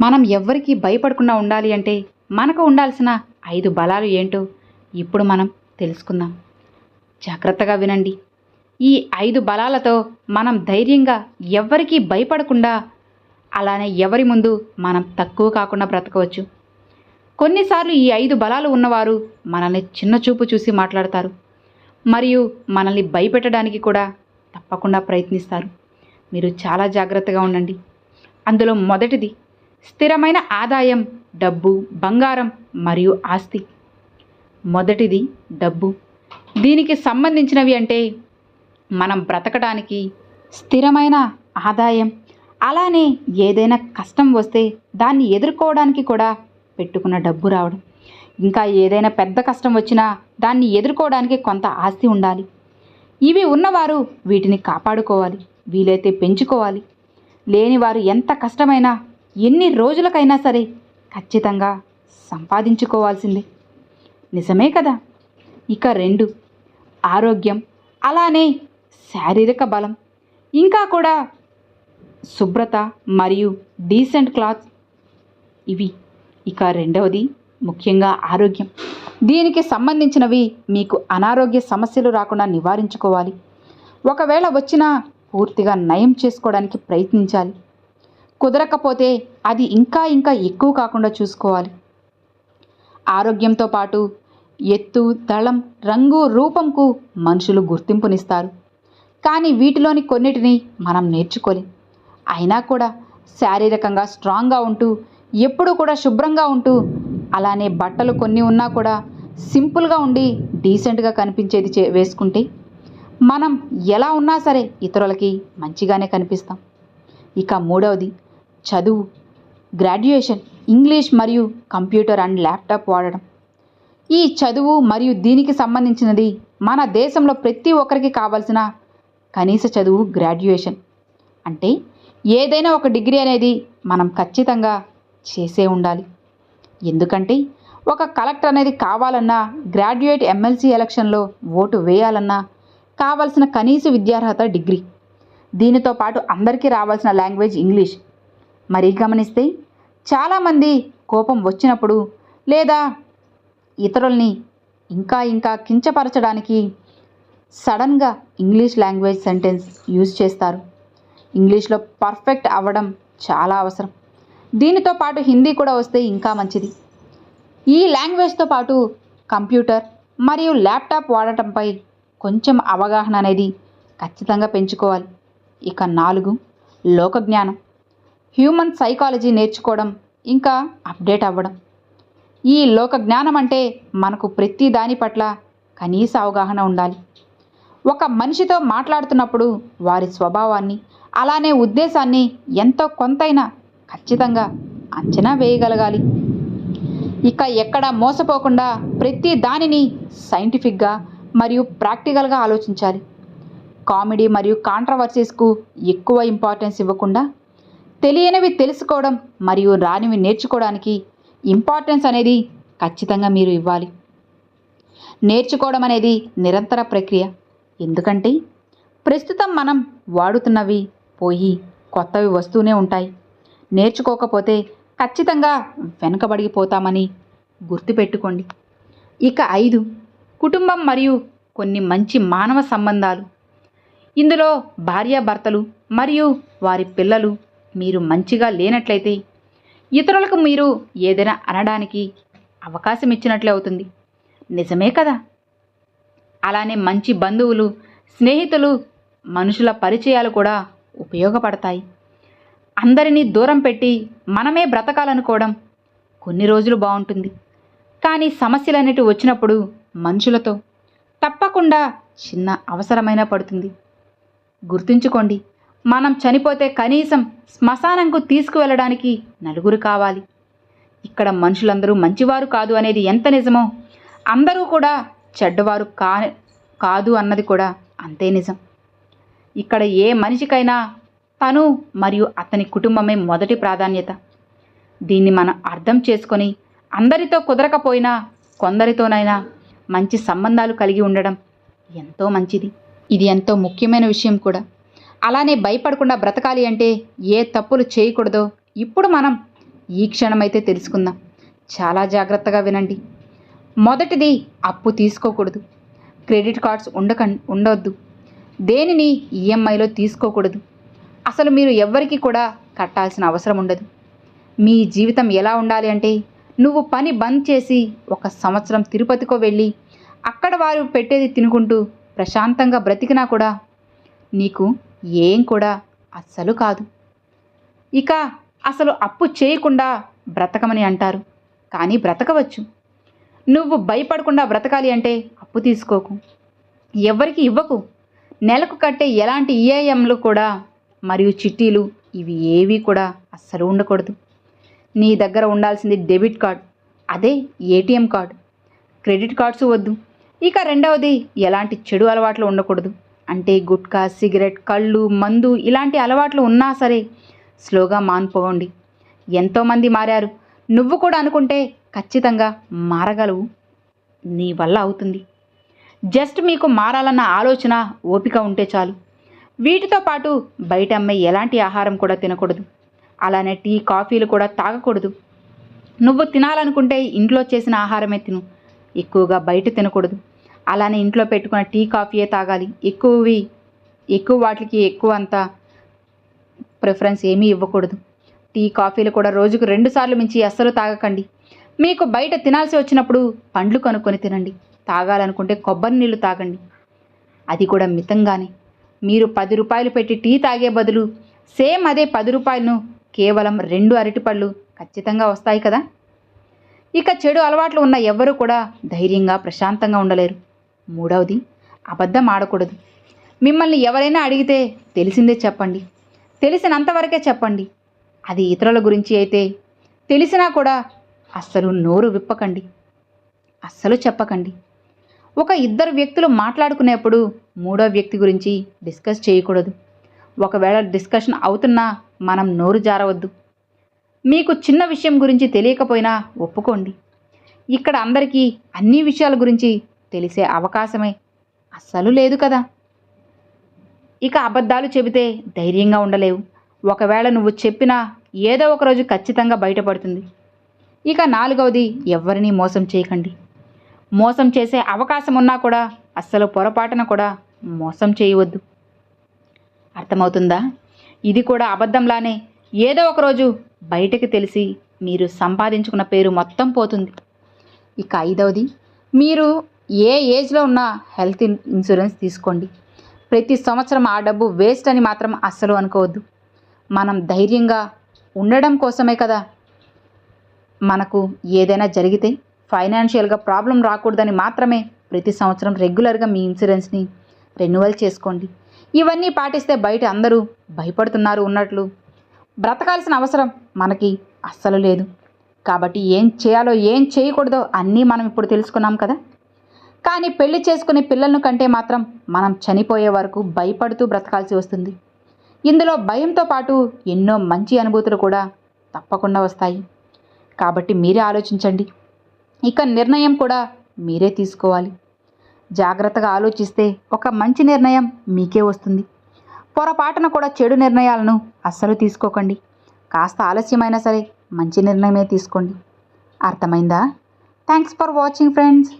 మనం ఎవ్వరికీ భయపడకుండా ఉండాలి అంటే మనకు ఉండాల్సిన ఐదు బలాలు ఏంటో ఇప్పుడు మనం తెలుసుకుందాం. జాగ్రత్తగా వినండి. ఈ ఐదు బలాలతో మనం ధైర్యంగా ఎవ్వరికీ భయపడకుండా అలానే ఎవరి ముందు మనం తక్కువ కాకుండా బ్రతకవచ్చు. కొన్నిసార్లు ఈ ఐదు బలాలు ఉన్నవారు మనల్ని చిన్న చూపు చూసి మాట్లాడతారు. మరియు మనల్ని భయపెట్టడానికి కూడా తప్పకుండా ప్రయత్నిస్తారు. మీరు చాలా జాగ్రత్తగా ఉండండి. అందులో మొదటిది స్థిరమైన ఆదాయం డబ్బు బంగారం మరియు ఆస్తి. మొదటిది డబ్బు. దీనికి సంబంధించినవి అంటే మనం బ్రతకడానికి స్థిరమైన ఆదాయం అలానే ఏదైనా కష్టం వస్తే దాన్ని ఎదుర్కోవడానికి కూడా పెట్టుకున్న డబ్బు రావడం. ఇంకా ఏదైనా పెద్ద కష్టం వచ్చినా దాన్ని ఎదుర్కోవడానికి కొంత ఆస్తి ఉండాలి. ఇవి ఉన్నవారు వీటిని కాపాడుకోవాలి వీలైతే పెంచుకోవాలి. లేనివారు ఎంత కష్టమైనా ఎన్ని రోజులకైనా సరే ఖచ్చితంగా సంపాదించుకోవాల్సిందే. నిజమే కదా? ఇక రెండు ఆరోగ్యం అలానే శారీరక బలం ఇంకా కూడా శుభ్రత మరియు డీసెంట్ క్లాత్. ఇవి ఇక రెండవది ముఖ్యంగా ఆరోగ్యం. దీనికి సంబంధించినవి మీకు అనారోగ్య సమస్యలు రాకుండా నివారించుకోవాలి. ఒకవేళ వచ్చినా పూర్తిగా నయం చేసుకోవడానికి ప్రయత్నించాలి. కుదరకపోతే అది ఇంకా ఇంకా ఎక్కువ కాకుండా చూసుకోవాలి. ఆరోగ్యంతో పాటు ఎత్తు దళం రంగు రూపంకు మనుషులు గుర్తింపునిస్తారు. కానీ వీటిలోని కొన్నిటిని మనం నేర్చుకోలేం. అయినా కూడా శారీరకంగా స్ట్రాంగ్గా ఉంటూ ఎప్పుడూ కూడా శుభ్రంగా ఉంటూ అలానే బట్టలు కొన్ని ఉన్నా కూడా సింపుల్గా ఉండి డీసెంట్గా కనిపించేది చే వేసుకుంటే మనం ఎలా ఉన్నా సరే ఇతరులకి మంచిగానే కనిపిస్తాం. ఇక మూడవది చదువు గ్రాడ్యుయేషన్ ఇంగ్లీష్ మరియు కంప్యూటర్ అండ్ ల్యాప్టాప్ వాడడం. ఈ చదువు మరియు దీనికి సంబంధించినది మన దేశంలో ప్రతి ఒక్కరికి కావాల్సిన కనీస చదువు గ్రాడ్యుయేషన్. అంటే ఏదైనా ఒక డిగ్రీ అనేది మనం ఖచ్చితంగా చేసే ఉండాలి. ఎందుకంటే ఒక కలెక్టర్ అనేది కావాలన్నా గ్రాడ్యుయేట్ ఎమ్మెల్సీ ఎలక్షన్లో ఓటు వేయాలన్నా కావాల్సిన కనీస విద్యార్హత డిగ్రీ. దీనితో పాటు అందరికీ రావాల్సిన లాంగ్వేజ్ ఇంగ్లీష్. మరీ గమనిస్తే చాలామంది కోపం వచ్చినప్పుడు లేదా ఇతరుల్ని ఇంకా ఇంకా కించపరచడానికి సడన్గా ఇంగ్లీష్ లాంగ్వేజ్ సెంటెన్స్ యూజ్ చేస్తారు. ఇంగ్లీష్లో పర్ఫెక్ట్ అవ్వడం చాలా అవసరం. దీనితో పాటు హిందీ కూడా వస్తే ఇంకా మంచిది. ఈ లాంగ్వేజ్తో పాటు కంప్యూటర్ మరియు ల్యాప్టాప్ వాడటంపై కొంచెం అవగాహన అనేది ఖచ్చితంగా పెంచుకోవాలి. ఇక నాలుగు లోకజ్ఞానం. హ్యూమన్ సైకాలజీ నేర్చుకోవడం ఇంకా అప్డేట్ అవ్వడం. ఈ లోక జ్ఞానం అంటే మనకు ప్రతి దాని పట్ల కనీస అవగాహన ఉండాలి. ఒక మనిషితో మాట్లాడుతున్నప్పుడు వారి స్వభావాన్ని అలానే ఉద్దేశాన్ని ఎంతో కొంతైనా ఖచ్చితంగా అంచనా వేయగలగాలి. ఇక ఎక్కడ మోసపోకుండా ప్రతి దానిని సైంటిఫిక్గా మరియు ప్రాక్టికల్గా ఆలోచించాలి. కామెడీ మరియు కాంట్రవర్సీస్కు ఎక్కువ ఇంపార్టెన్స్ ఇవ్వకుండా తెలియనివి తెలుసుకోవడం మరియు రానివి నేర్చుకోవడానికి ఇంపార్టెన్స్ అనేది ఖచ్చితంగా మీరు ఇవ్వాలి. నేర్చుకోవడం అనేది నిరంతర ప్రక్రియ. ఎందుకంటే ప్రస్తుతం మనం వాడుతున్నవి పోయి కొత్తవి వస్తూనే ఉంటాయి. నేర్చుకోకపోతే ఖచ్చితంగా వెనుకబడిపోతామని గుర్తుపెట్టుకోండి. ఇక ఐదు కుటుంబం మరియు కొన్ని మంచి మానవ సంబంధాలు. ఇందులో భార్యాభర్తలు మరియు వారి పిల్లలు మీరు మంచిగా లేనట్లయితే ఇతరులకు మీరు ఏదైనా అనడానికి అవకాశం ఇచ్చినట్లే అవుతుంది. నిజమే కదా? అలానే మంచి బంధువులు స్నేహితులు మనుషుల పరిచయాలు కూడా ఉపయోగపడతాయి. అందరినీ దూరం పెట్టి మనమే బ్రతకాలనుకోవడం కొన్ని రోజులు బాగుంటుంది. కానీ సమస్యలు అనేటివి వచ్చినప్పుడు మనుషులతో తప్పకుండా చిన్న అవసరమైన పడుతుంది. గుర్తుంచుకోండి మనం చనిపోతే కనీసం శ్మశానంకు తీసుకువెళ్ళడానికి నలుగురు కావాలి. ఇక్కడ మనుషులందరూ మంచివారు కాదు అనేది ఎంత నిజమో అందరూ కూడా చెడ్డవారు కా కాదు అన్నది కూడా అంతే నిజం. ఇక్కడ ఏ మనిషికైనా తను మరియు అతని కుటుంబమే మొదటి ప్రాధాన్యత. దీన్ని మనం అర్థం చేసుకొని అందరితో కుదరకపోయినా కొందరితోనైనా మంచి సంబంధాలు కలిగి ఉండడం ఎంతో మంచిది. ఇది ఎంతో ముఖ్యమైన విషయం కూడా. అలానే భయపడకుండా బ్రతకాలి అంటే ఏ తప్పులు చేయకూడదో. ఇప్పుడు మనం ఈ క్షణమైతే తెలుసుకుందాం. చాలా జాగ్రత్తగా వినండి. మొదటిది అప్పు తీసుకోకూడదు. క్రెడిట్ కార్డ్స్ ఉండక ఉండవద్దు దేనిని ఈఎంఐలో తీసుకోకూడదు. అసలు మీరు ఎవ్వరికి కూడా కట్టాల్సిన అవసరం ఉండదు. మీ జీవితం ఎలా ఉండాలి అంటే నువ్వు పని బంద్ చేసి ఒక సంవత్సరం తిరుపతికో వెళ్ళి అక్కడ వారు పెట్టేది తినుకుంటూ ప్రశాంతంగా బ్రతికినా కూడా నీకు ఏం కూడా అస్సలు కాదు. ఇక అసలు అప్పు చేయకుండా బ్రతకమని అంటారు. కానీ బ్రతకవచ్చు. నువ్వు భయపడకుండా బ్రతకాలి అంటే అప్పు తీసుకోకు. ఎవరికి ఇవ్వకు. నెలకు కట్టే ఎలాంటి ఈఐఎంలు కూడా మరియు చిట్టీలు ఇవి ఏవి కూడా అస్సలు ఉండకూడదు. నీ దగ్గర ఉండాల్సింది డెబిట్ కార్డ్ అదే ఏటీఎం కార్డు. క్రెడిట్ కార్డ్స్ వద్దు. ఇక రెండవది ఎలాంటి చెడు అలవాట్లు ఉండకూడదు. అంటే గుట్కా సిగరెట్ కళ్ళు మందు ఇలాంటి అలవాట్లు ఉన్నా సరే స్లోగా మానుకోండి. ఎంతోమంది మారారు. నువ్వు కూడా అనుకుంటే ఖచ్చితంగా మారగలవు. నీ వల్ల అవుతుంది. జస్ట్ మీకు మారాలన్న ఆలోచన ఓపిక ఉంటే చాలు. వీటితో పాటు బయట అమ్మే ఎలాంటి ఆహారం కూడా తినకూడదు. అలానే టీ కాఫీలు కూడా తాగకూడదు. నువ్వు తినాలనుకుంటే ఇంట్లో చేసిన ఆహారమే తిను. ఎక్కువగా బయట తినకూడదు. అలానే ఇంట్లో పెట్టుకున్న టీ కాఫీయే తాగాలి. ఎక్కువవి ఎక్కువ వాటికి ఎక్కువ అంత ప్రిఫరెన్స్ ఏమీ ఇవ్వకూడదు. టీ కాఫీలు కూడా రోజుకు రెండు సార్లు మించి అస్సలు తాగకండి. మీకు బయట తినాల్సి వచ్చినప్పుడు పండ్లు కొనుక్కొని తినండి. తాగాలనుకుంటే కొబ్బరి నీళ్ళు తాగండి. అది కూడా మితంగానే. మీరు పది రూపాయలు పెట్టి టీ తాగే బదులు సేమ్ అదే పది రూపాయలను కేవలం రెండు అరటిపళ్ళు ఖచ్చితంగా వస్తాయి కదా? ఇక చెడు అలవాట్లు ఉన్న ఎవ్వరూ కూడా ధైర్యంగా ప్రశాంతంగా ఉండలేరు. మూడవది అబద్ధం ఆడకూడదు మిమ్మల్ని ఎవరైనా అడిగితే తెలిసిందే చెప్పండి. తెలిసినంతవరకే చెప్పండి. అది ఇతరుల గురించి అయితే తెలిసినా కూడా అస్సలు నోరు విప్పకండి. అస్సలు చెప్పకండి. ఒక ఇద్దరు వ్యక్తులు మాట్లాడుకునేప్పుడు మూడో వ్యక్తి గురించి డిస్కస్ చేయకూడదు. ఒకవేళ డిస్కషన్ అవుతున్నా మనం నోరు జారవద్దు. మీకు చిన్న విషయం గురించి తెలియకపోయినా ఒప్పుకోండి. ఇక్కడ అందరికీ అన్ని విషయాల గురించి తెలిసే అవకాశమే. అస్సలు లేదు కదా. ఇక అబద్ధాలు చెబితే ధైర్యంగా ఉండలేవు. ఒకవేళ నువ్వు చెప్పినా ఏదో ఒక రోజు ఖచ్చితంగా బయటపడుతుంది. ఇక నాలుగవది ఎవరిని మోసం చేయకండి. మోసం చేసే అవకాశం ఉన్నా కూడా అస్సలు పొరపాటున కూడా మోసం చేయవద్దు. అర్థమవుతుందా? ఇది కూడా అబద్ధంలానే ఏదో ఒక రోజు బయటకు తెలిసి మీరు సంపాదించుకున్న పేరు మొత్తం పోతుంది. ఇక ఐదవది మీరు ఏ ఏజ్లో ఉన్న హెల్త్ ఇన్సూరెన్స్ తీసుకోండి. ప్రతి సంవత్సరం ఆ డబ్బు వేస్ట్ అని మాత్రం అస్సలు అనుకోవద్దు. మనం ధైర్యంగా ఉండడం కోసమే కదా మనకు ఏదైనా జరిగితే ఫైనాన్షియల్గా ప్రాబ్లం రాకూడదని మాత్రమే ప్రతి సంవత్సరం రెగ్యులర్గా మీ ఇన్సూరెన్స్ని రెన్యువల్ చేసుకోండి. ఇవన్నీ పాటిస్తే బయట అందరూ భయపడుతున్నారు ఉన్నట్లు. బ్రతకాల్సిన అవసరం మనకి అస్సలు లేదు. కాబట్టి ఏం చేయాలో ఏం చేయకూడదో అన్నీ మనం ఇప్పుడు తెలుసుకున్నాం కదా. కానీ పెళ్ళి చేసుకునే పిల్లలను కంటే మాత్రం మనం చనిపోయే వరకు భయపడుతూ బ్రతకాల్సి వస్తుంది. ఇందులో భయంతో పాటు ఎన్నో మంచి అనుభూతులు కూడా తప్పకుండా వస్తాయి. కాబట్టి మీరే ఆలోచించండి. ఇక నిర్ణయం కూడా మీరే తీసుకోవాలి. జాగ్రత్తగా ఆలోచిస్తే ఒక మంచి నిర్ణయం మీకే వస్తుంది. పొరపాటున కూడా చెడు నిర్ణయాలను అస్సలు తీసుకోకండి. కాస్త ఆలస్యమైనా సరే మంచి నిర్ణయమే తీసుకోండి. అర్థమైందా? Thanks for watching friends.